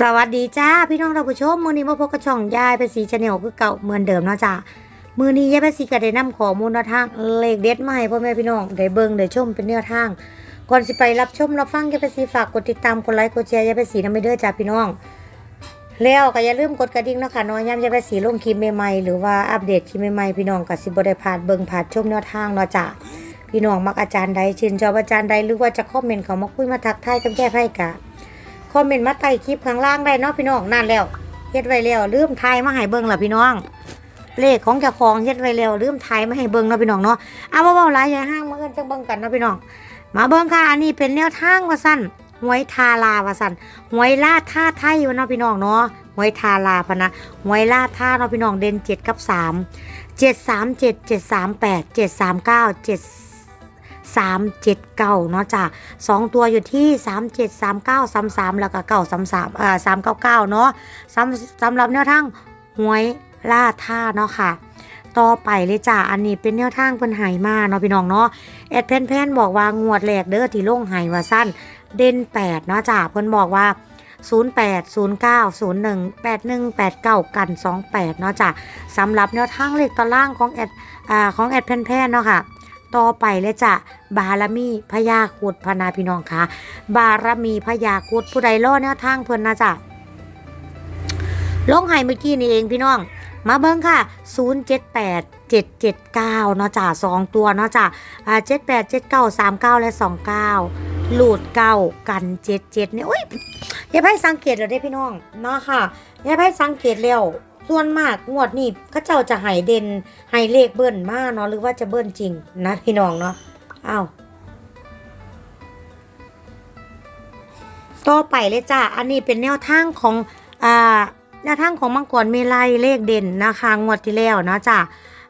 สวัสดีจ้าพี่น้องท่านผู้ชมมือนี้มาพบกับช่องยายไปสีชาแนลคือเก่าเหมือนเดิมเนาะจ้ามือนี้ยายไปสีก็ได้นำข้อมูลแนวทางเลขเด็ดมาให้พ่อแม่พี่น้องได้เบิ่งได้ชมเป็นแนวทาง ก่อนสิไปรับชมรับฟังยายไปสีฝากกดติดตามกดไลค์กดแชร์ยายไปสีนำไปเด้อจ้าพี่น้อง แล้วก็อย่าลืมกดกระดิ่งเนาะค่ะน้อยย้ำยายไปสีลงคลิปใหม่ๆหรือว่าอัปเดตคลิปใหม่ๆพี่น้องก็สิบได้พลาดเบิ่งพลาดชมแนวทางเนาะจ้าพี่น้องมักอาจารย์ใดชื่นชอบอาจารย์ใดหรือว่าจะคอมเมนต์เขามาคุยมาทักทายกันแก้ไพ่กะ คอมเมนต์มาใต้คลิปข้างล่างได้เนาะพี่น้องนั่นแล้วเฮ็ดไว้แล้วลืมทายมาให้เบิ่งละพี่น้อง เลขของเจ้าของเฮ็ดไว้แล้วลืมทายมาให้เบิ่งเนาะพี่น้องเนาะเอาเบาๆไลายอย่ห้างมาเอิ้นจังเบิ่งกันเนาะพี่น้อง มาเบิ่งค่ะอันนี้เป็นแนวทางว่าสั้นหวยทาลาว่าสั้นหวยลาดท่าไทยวะเนาะพี่น้องเนาะหวยทาลาพะนะหวยลาดท่าเนาะพี่น้องเด่นเจ็ดกับสามเจ็ดสามเจ็ดเจ็ดสามแปดเจ็ดสามเก้าเจ็ด 379 เนาะจ้ะ2 ตัวอยู่ที่ 3739 33 แล้วก็เก่า33เอ่อ399 เนาะสำสำหรับแนวทางหวยล่าท่าเนาะค่ะ ต่อไปเลยจ้ะอันนี้เป็นแนวทางเพิ่นหายมาเนาะพี่น้องเนาะแอดเพนเพนบอกว่างวดแหลกเด้อที่ลงหายว่าสั้นเด่น8 เนาะจ้ะเพิ่นบอกว่า08 09 01 81 89 กัน 28 เนาะจ้ะสำหรับแนวทางเลขตอนล่างของแอดอ่าของแอดเพนเพนเนาะค่ะ ต่อไปเลยจ้ะบารมีพญาคุดพนาพี่น้องค่ะบารมีพญาคุดผู้ใดล่อแนวทางเพิ่นนะจ้ะลงให้เมื่อกี้นี่เองพี่น้อง มาเบิ่งค่ะ 078 779เนาะจ้ะสองตัวเนาะจ้ะอ่า78 79 39 และ 29 หลุดเก้ากัน77เนี่ยโอ้ยอย่าให้สังเกตเลยได้พี่น้องเนาะค่ะอย่าให้สังเกตแล้ว ส่วนมากงวดนี้เขาเจ้าจะให้เด่นให้เลขเบิ้ลมาเนาะหรือว่าจะเบิ้ลจริงนะพี่น้องเนาะอ้าวต่อไปเลยจ้ะอันนี้เป็นแนวทางของอ่าแนวทางของมังกรเมลัยเลขเด่นนะคะงวดที่แล้วเนาะจ้ะ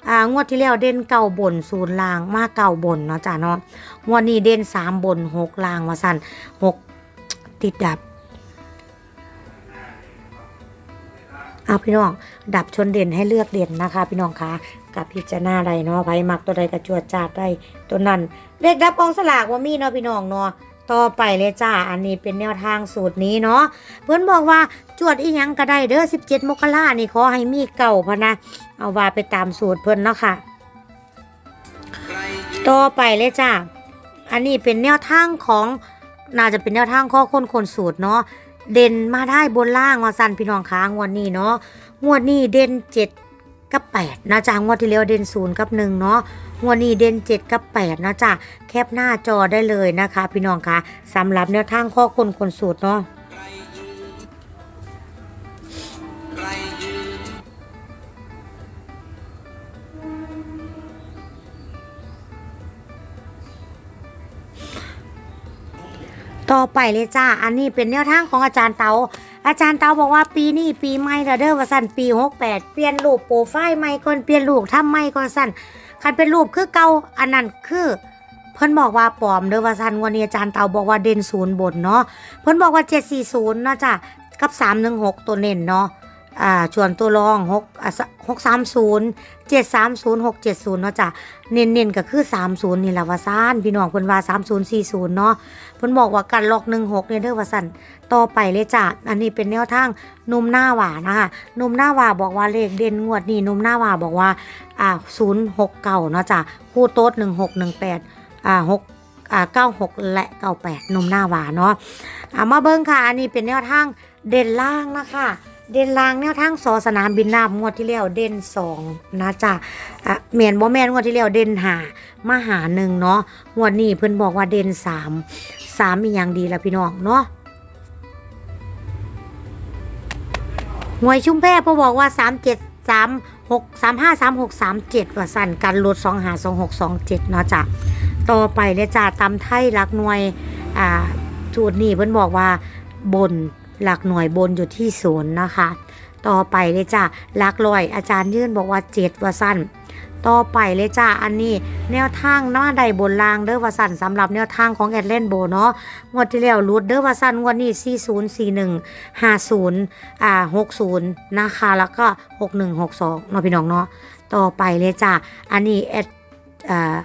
อ่างวดที่แล้วเด่นเก่าบนศูนย์ลางมาเก่าบนเนาะจ้ะเนาะงวดนี้เด่นสามบนหกลางวาสั่นหกติดดับ เอาพี่น้อง ดับชนเด่นให้เลือกเด่นนะคะ พี่น้องคะกับพิจารณาใดเนาะไผมักตัวใดกระจวดจาดได้ตัวนั้นเลขดับกองสลากว่ามีเนาะพี่น้องเนาะต่อไปเลยจ้า อันนี้เป็นแนวทางสูตรนี้เนาะ เพื่อนบอกว่าจวดอีหยังก็ได้เด้อ17 มกรานี่ขอให้มีเก่าพะนะ เอาว่าไปตามสูตรเพิ่อนเนาะค่ะ ต่อไปเลยจ้า อันนี้เป็นแนวทางของน่าจะเป็นแนวทางข้อค้นคนสูตรเนาะ เด่นมาได้บนล่างว่าสันพี่น้องค้างวดนี้เนาะงวดนี้เด่นเจ็ดกับแปดนะจ๊ะงวดที่แล้วเด่นศูนย์กับหนึ่งเนาะงวดนี้เด่นเจ็ดกับแปดนะจ๊ะแคปหน้าจอได้เลยนะคะ พี่น้องคะสำหรับแนวทางข้อคนคนสูตรเนาะ ต่อไปเลยจ้า อันนี้เป็นแนวทางของอาจารย์เตา อาจารย์เตาบอกว่าปีนี้ปีใหม่ระเด้อว่าสั่นปี 68 เปลี่ยนรูปโปรไฟล์ใหม่ก่อนเปลี่ยนรูปทำใหม่ก่อนสั้นคันเป็นรูปคือเก่าอันนั้นคือเพิ่นบอกว่าปลอมเด้อว่าซันวันนี้อาจารย์เตาบอกว่าเด่นศูนย์บนเนาะเพิ่นบอกว่า 740เนาะจ้ะกับ 316 ตัวเน้นเนาะ อ่าชวนตัวรอง6อ่า630 730 670เนาะจ้ะเน้นๆก็คือ30นี่แหละว่าซ่านพี่น้องเพิ่นว่า3040เนาะเพิ่นบอกว่ากันล็อก16เนี่ยเด้อว่าซั่นต่อไปเลยจ้ะอันนี้เป็นแนวทางนุ่มหน้าหวานะคะนุ่มหน้าหวาบอกว่าเลขเด่นงวดนี้หนุ่มหน้าหวาบอกว่าอ่า069เนาะจ้ะคู่โต๊ด1618อ่าหกอ่าเก้าหกและเก้าแปดนมหน้าหวานเนาะอ่ามาเบิ้งค่ะ อันนี้เป็นแนวทางเด่นล่างนะคะ เด่นลางแนวทางสอสนามบินน้ำงวดที่แล้วเด่นสองนะจ๊ะอะเมียนบ่แมนงวดที่แล้วเด่นหามาหาหนึ่งเนาะงวดนี้เพิ่นบอกว่าเด่นสามสามมีอย่างดีละพี่น้องเนาะหวยชุ่มแพร่เพิ่นบอกว่าสามเจ็ดสามหกสามห้าสามหกสามเจ็ดว่าสั่นกันลดสองหาสองหกสองเจ็ดเนาะจ้ะต่อไปเลยจ้าตำไทยหลักหน่วยอ่าสูตรนี้เพิ่นบอกว่าบน หลักหน่วยบนอยู่ที่ศูนย์นะคะ ต่อไปเลยจ้าหลักลอยอาจารย์ยื่นบอกว่าเจ็ดว่าสั้นต่อไปเลยจ้าอันนี้แนวทางหน้าใดบนลางเด้อว่าสั้นสำหรับแนวทางของแอดเลนโบเนาะงวดที่แล้วรูดเด้อว่าสั้นงวดนี้ 40 41 50อ่า60 นะคะ แล้วก็ 61 62เนาะพี่น้องเนาะต่อไปเลยจ้าอันนี้แอดอ่า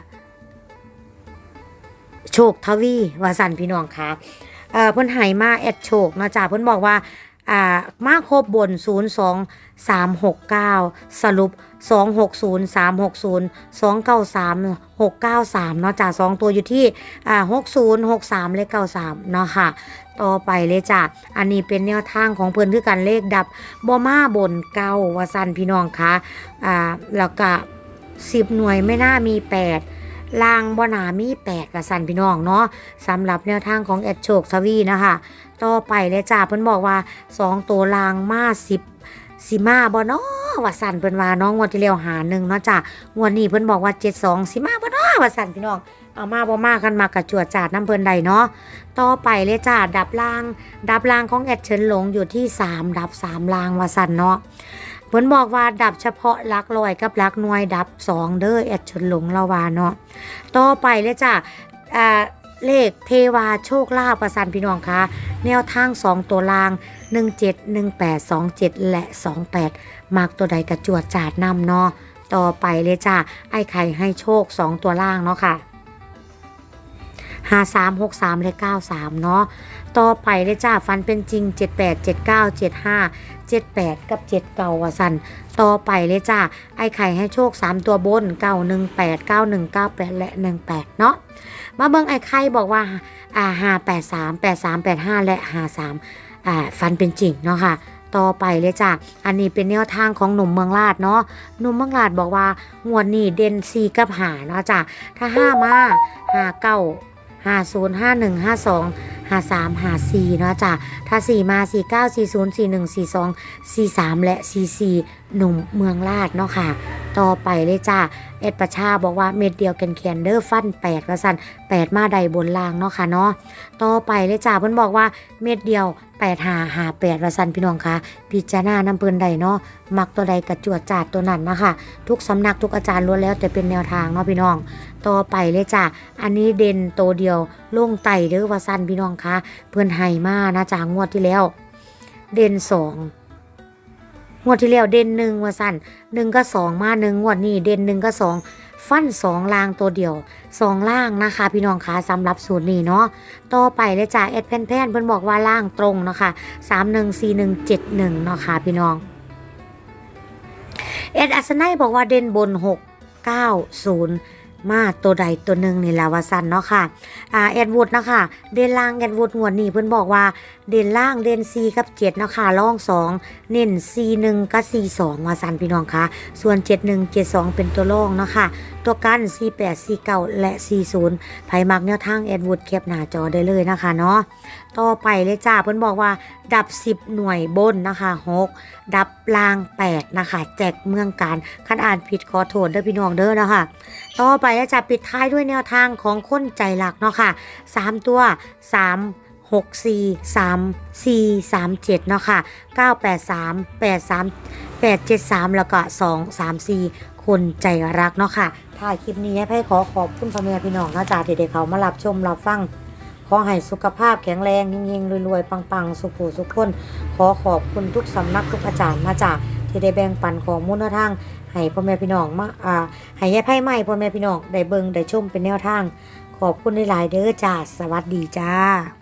โชคทวีวาสันพี่น้องค่ะ เอ่อเพิ่นใหายมาแอดโชคนาะจ้าเพิ่นบอกว่าอ่ามาครบบน 02 369 สรุป 260 360 293 693 เนาะจ้ะ2ตัวอยู่ที่อ่า60 63 เลข 93 เนาะค่ะ ต่อไปเลยจ้ะ อันนี้เป็นแนวทางของเพิ่นคือกันเลขดับบ่มาบนเก้าว่าสั่นพี่น้องคะอ่าแล้วก็ 10 หน่วยไม่น่ามี 8 ลางบ่นามี8กับสันพี่น้องเนาะสำหรับแนวทางของแอดโชคทวีนะคะต่อไปเลยจ้าเพิ่นบอกว่า2ตัวลางมา10สิมาบ่เนาะว่าสันเพิ่นว่าน้องงวดที่แล้วหาหนึ่งเนาะจ้างวดนี้เพิ่นบอกว่า72สิมาบ่เนาะว่าสันพี่น้องเอามาบ่มากันมากระจวดจาดน้ำเพิ่นใดเนาะ ต่อไปเลยจ้าดับล่าง ดับล่างของแอดเฉินหลงอยู่ที่ 3 ดับ 3 ล่างว่าสันเนาะ เพิ่นบอกว่าดับเฉพาะลักลอยกับลักน่วยดับสองเด้อแอดชนหลงละวาเนาะต่อไปเลยจ้ะอ่าเลขเทวาโชคลาภประสันพี่น้องคะแนวทาง 2 ตัวล่าง 17 18 27 และ 28 มากตัวใดกระจวดจาดนำเนาะต่อไปเลยจ้ะไอ้ไข่ให้โชค 2 ตัวล่างเนาะค่ะ 53 63และ93เนาะต่อไปเลยจ้าฟันเป็นจริง78 79 75 78กับ79ว่าสันต่อไปเลยจ้าไอ้ไข่ให้โชค3ตัวบน918 91 98และ18เนาะมาเบิ่งไอ้ไข่บอกว่าอ่า583 83 85และ53อ่าฟันเป็นจริงเนาะค่ะต่อไปเลยจ้ะ อันนี้เป็นแนวทางของหนุ่มเมืองลาดเนาะ หนุ่มเมืองลาดบอกว่างวดนี้เด่นซีกับหาเนาะจ้ะ ถ้าห้ามาหาเก้า ห้าศูนย์ห้าหนึ่งห้าสองห้าสามห้าสี่เนาะจ้ะถ้าสี่มาสี่เก้าสี่ศูนย์สี่หนึ่งสี่สองสี่สามและสี่สี่ หนุ่มเมืองลาดเนาะค่ะ ต่อไปเลยจ้าเอ็ดประชาบอกว่าเม็ดเดียวแคนแคนเดอร์ฟันแปดกระสันแปดมาใดบนล่างเนาะค่ะเนาะต่อไปเลยจ้าเพิ่นบอกว่าเม็ดเดียวแปดหาหาแปดกระสันพี่น้องคะพิจารณาน้ำเพิ่นใดเนาะมักตัวใดกระจวดจาดตัวนั้นนะคะทุกสำนักทุกอาจารย์ล้วนแล้วแต่เป็นแนวทางเนาะพี่น้อง ต่อไปเลยจ้าอันนี้เด่นโตเดียวล่งไตเด้อว่าสันพี่น้องคะเพิ่อนให้มานะจ้างวดที่แล้ว เด่นสอง วดที่แล้วเด่นหนึ่งว่าสั้นหนึ่งก็สองมาหนึ่งงวดนี้เด่นหนึ่งก็สองฟันสองล่างตัวเดียวสองล่างนะคะ พี่น้องคะสำหรับสูตรนี้เนาะต่อไปเลยจ้าเอ็ดแพนแพนเพิ่นบอกว่าล่างตรงเนาะคะสามหนึ่งสี่หนึ่งเจ็ดหนึ่งเนาะค่ะพี่น้องเอ็ดอัศนัยบอกว่าเด่นบนหกเก้าศูนย์ มาตัวใดตัวหนึ่งนี่และว่าสันเนาะค่ะอ่าเอ็ดวูดเนาะค่ะ เด่นล่างเอ็ดวูดงวดนี้เพิ่นบอกว่าเด่นล่างเด่นซีกับเจ็ดเนาะค่ะล่องสองเน้นซีหนึ่งกับซีสองว่าสันพี่น้องคะส่วนเจ็ดหนึ่งเจ็ดสองเป็นตัวล่องเนาะค่ะ ตัวกันซีแปดซีเก้าและซีศูนย์ไผมักแนวทางเอ็ดวูดแคปหน้าจอได้เลยนะคะเนาะต่อไปเลยจ้าเพิ่นบอกว่าดับ 10 หน่วยบนนะคะ6ดับล่าง 8 นะคะ แจกเมืองการคันอ่านผิดขอโทษเด้อพี่น้องเด้อนะคะ ต่อไปจะปิดท้ายด้วยแนวทางของคนใจหลักเนาะค่ะ 3 ตัว 3 6 4 3 4 3 7เนาะค่ะ 9 8 3 8 3 8 7 3 แล้วก็ 2 3 4 คนใจรักเนาะค่ะถ่ายคลิปนี้ให้ขอขอบคุณพ่อแม่พี่น้องนะจ้าที่ได้เขามารับชมรับฟัง ขอให้สุขภาพแข็งแรงยิ่งๆรวยๆ ปังๆ สุขสุขคน ขอขอบคุณทุกสำนักทุกอาจารย์มาจากที่ได้แบ่งปันของมูลทาง ให้พ่อแม่พี่น้องมาอ่าให้ยายไพ่ใหม่พ่อแม่พี่น้องได้เบิ่งได้ชมเป็นแนวทาง ขอบคุณหลายๆเด้อจ้าสวัสดีจ้า